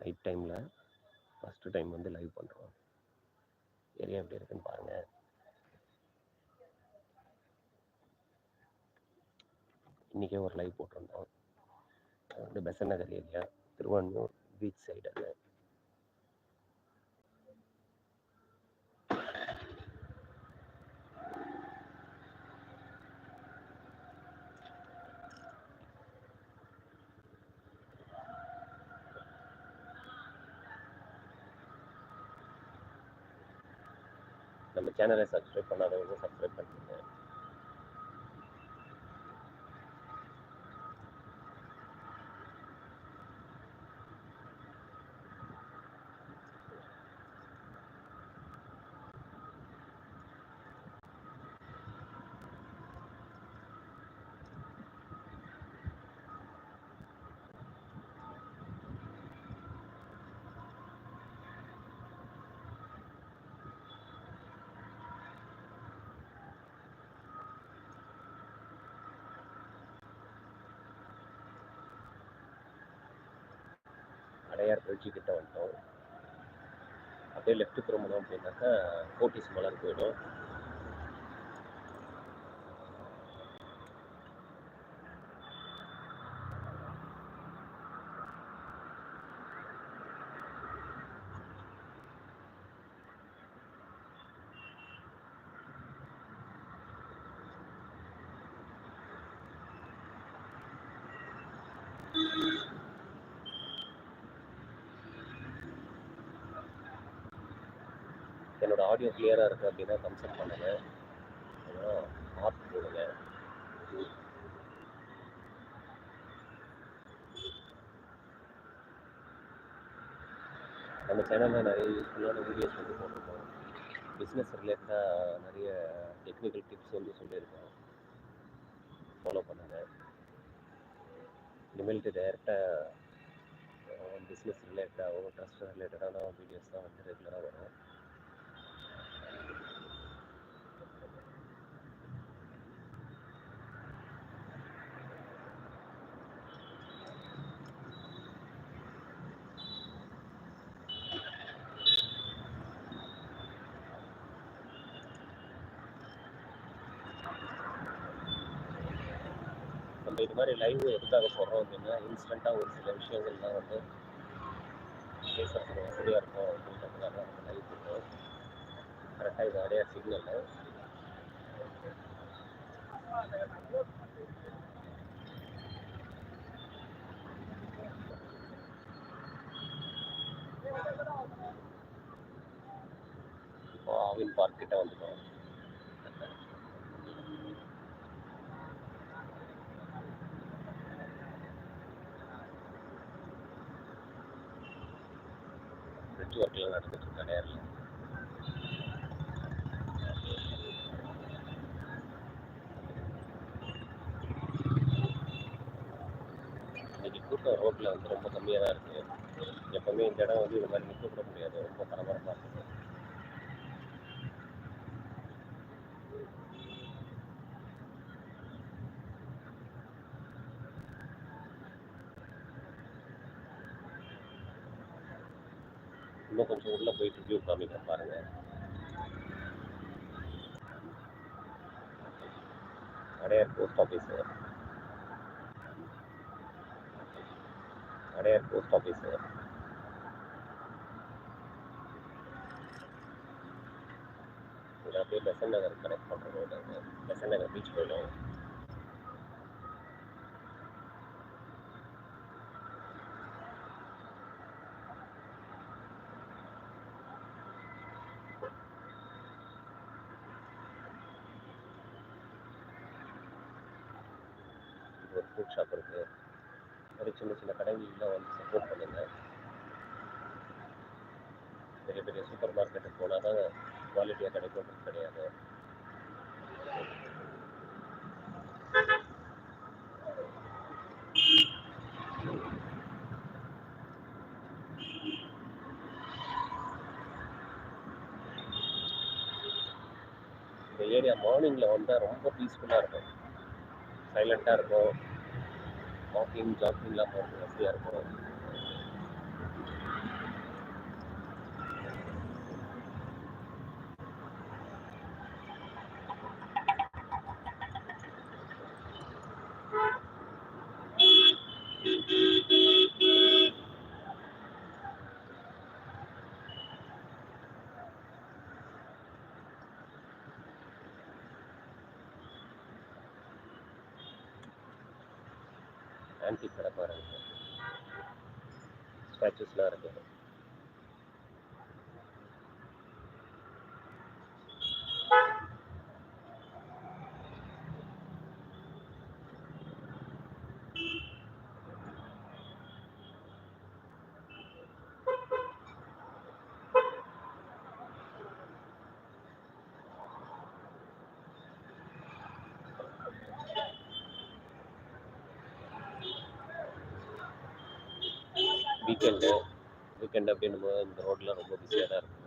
Night டைமில் first time வந்து live பண்ணுறோம் ஏரியா எப்படி இருக்குன்னு பாருங்கள் இன்றைக்கே ஒரு லைவ் போட்டிருந்தோம். அது வந்து Besant Nagar area Thiruvannur beach side அது. நம்ம சேனலை சப்ஸ்கிரைப் பண்ணாதவங்க சப்ஸ்கிரைப் பண்ணுங்க அடையார் பிரிட்ஜு கிட்ட வந்துட்டோம் அப்படியே லெஃப்ட் திரும்பணும் அப்படின்னாக்கா கோட்டிஸ் மலர் போயிடும். என்னோடய ஆடியோ கிளியராக இருக்குது அப்படின்னா கன்சல்ட் பண்ணுங்க. அப்புறம் ஆர்ட் போடுங்க. நம்ம சேனலில் நிறைய யூஸ்ஃபுல்லான வீடியோஸ் வந்து போட்டிருக்கோம். பிஸ்னஸ் ரிலேட்டடாக நிறைய டெக்னிக்கல் டிப்ஸ் வந்து சொல்லியிருக்கோம். ஃபாலோ பண்ணுங்கள் இனிமேல்ட்டு டேரெக்டாக பிஸ்னஸ் ரிலேட்டடாகவும் ட்ரஸ்ட் ரிலேட்டடான வீடியோஸ் தான் வந்து ரெகுலராக வரும். நம்ம இது மாதிரி லைவ் எதுக்காக போடுறோம் அப்படின்னா இன்ஸ்டண்ட்டாக ஒரு சில விஷயங்கள்லாம் வந்து பேசுறதுக்கு வசதியாக இருக்கும் அப்படின்றதுக்காக நம்ம லைவ் போடுறோம். கரெக்டாக இது அடையா சிக்னல் இப்போ ஆவின் பார்க்கிட்ட வந்துட்டோம். பிரிட்ஜ் ஒர்க்கில் நடந்துட்டு இருக்க நேரில். இன்னைக்கு கூட்டம் ரோட்டில் வந்து ரொம்ப கம்மியாக தான் இருக்குது எப்பவுமே இந்த இடம் வந்து இது மாதிரி நிற்க முடியாது. ரொம்ப பரபரப்பாக இருக்குது இன்னும் கொஞ்சம் உள்ளே போயிட்டு வியூ காமிக்கிறேன் பாருங்க Adyar post office Adyar post office இது அப்படியே பெசன் நகர் கனெக்ட் பண்ணுற ரோடு அது பெசன் நகர் பீச் போயிடும் இது ஷாப் இருக்குது ஒரு சின்ன சின்ன கடைகள்லாம் வந்து சப்போர்ட் பண்ணுங்க. பெரிய பெரிய சூப்பர் மார்க்கெட்டுக்கு போனால் தான் குவாலிட்டியாக கிடைக்கும் கிடையாது. இந்த ஏரியா மார்னிங்கில் வந்தால் ரொம்ப பீஸ்ஃபுல்லாக இருக்கும். சைலண்ட்டாக இருக்கும். வாக்கிங் ஜாக்கிங்லாம் போகிறது வசதியாக இருக்கும் ஆன்டிக் கடை பாருங்கள் ஸ்டாச்சுஸ்லாம் இருக்குது வீக்கெண்டு வீக்கெண்டு அப்படின்னும் போது இந்த ரோட்டில் ரொம்ப பிஸியாக தான் இருக்கும்